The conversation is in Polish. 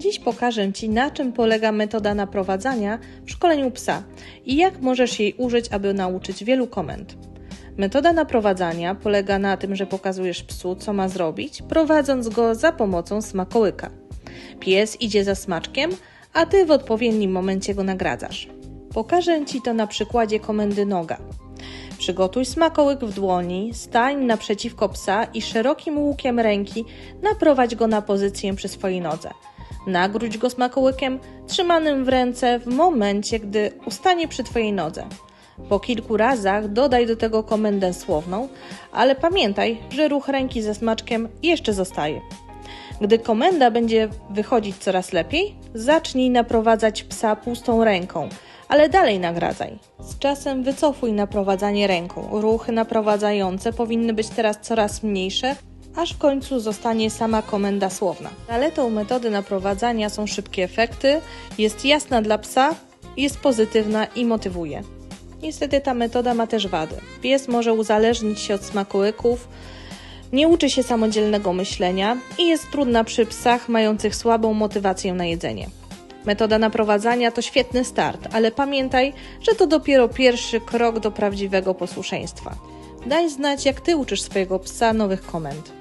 Dziś pokażę Ci, na czym polega metoda naprowadzania w szkoleniu psa i jak możesz jej użyć, aby nauczyć wielu komend. Metoda naprowadzania polega na tym, że pokazujesz psu, co ma zrobić, prowadząc go za pomocą smakołyka. Pies idzie za smaczkiem, a Ty w odpowiednim momencie go nagradzasz. Pokażę Ci to na przykładzie komendy noga. Przygotuj smakołyk w dłoni, stań naprzeciwko psa i szerokim łukiem ręki naprowadź go na pozycję przy swojej nodze. Nagródź go smakołykiem trzymanym w ręce w momencie, gdy ustanie przy Twojej nodze. Po kilku razach dodaj do tego komendę słowną, ale pamiętaj, że ruch ręki ze smaczkiem jeszcze zostaje. Gdy komenda będzie wychodzić coraz lepiej, zacznij naprowadzać psa pustą ręką, ale dalej nagradzaj. Z czasem wycofuj naprowadzanie ręką. Ruchy naprowadzające powinny być teraz coraz mniejsze, aż w końcu zostanie sama komenda słowna. Zaletą metody naprowadzania są szybkie efekty, jest jasna dla psa, jest pozytywna i motywuje. Niestety ta metoda ma też wady. Pies może uzależnić się od smakołyków, nie uczy się samodzielnego myślenia i jest trudna przy psach mających słabą motywację na jedzenie. Metoda naprowadzania to świetny start, ale pamiętaj, że to dopiero pierwszy krok do prawdziwego posłuszeństwa. Daj znać, jak ty uczysz swojego psa nowych komend.